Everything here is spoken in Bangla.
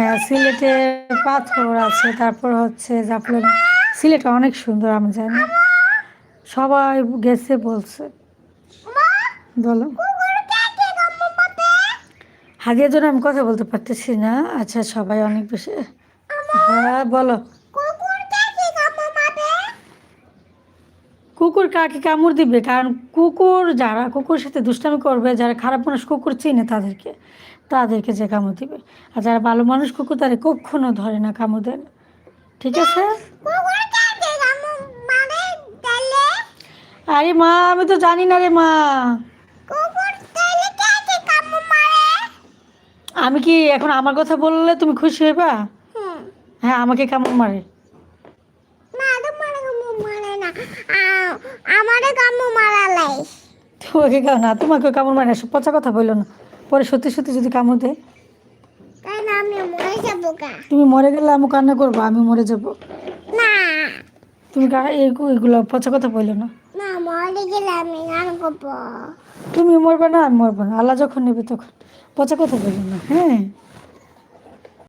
হ্যাঁ সিলেটে পাথর আছে, তারপর হচ্ছে জাফলং। সিলেট অনেক সুন্দর, আমি জানি। সবাই গেছে বলছে। বলো। হাগের জন্য আমি কথা বলতে পারতেছি না। আচ্ছা সবাই অনেক বেশি হ্যাঁ বলো। কুকুর কাকে কামড় দিবে? কারণ কুকুর যারা কুকুর সাথে দুষ্টামি করবে যারা খারাপ মানুষ কুকুর চিনে তাদেরকে তাদেরকে যে কামড় দিবে। আর যারা ভালো মানুষ কুকুর তারা কখনো ধরে না কামড় দেয় না। ঠিক আছে? আরে মা আমি তো জানি না রে মা। আমি কি এখন আমার কথা বললে তুমি খুশি হইবা? হ্যাঁ আমাকে কামড় মারে। আমারে কামু মারালাই। তোমাকে কেউ না তোমাকে কামড় মারে সব পচা কথা বলল না। পরে সত্যি সত্যি যদি কামড় দেয়? তাই না আমি মরে যাব গা। তুমি মরে গেলে আমি কান্না করব আমি মরে যাব। না। তুমি এইগুলো পচা কথা বলল না? না মরে গেলে আমি গান করব। তুমি মরবে না আমি মরবো না। আল্লাহ যখন নেবে তখন। পচা কথা বলল না হ্যাঁ?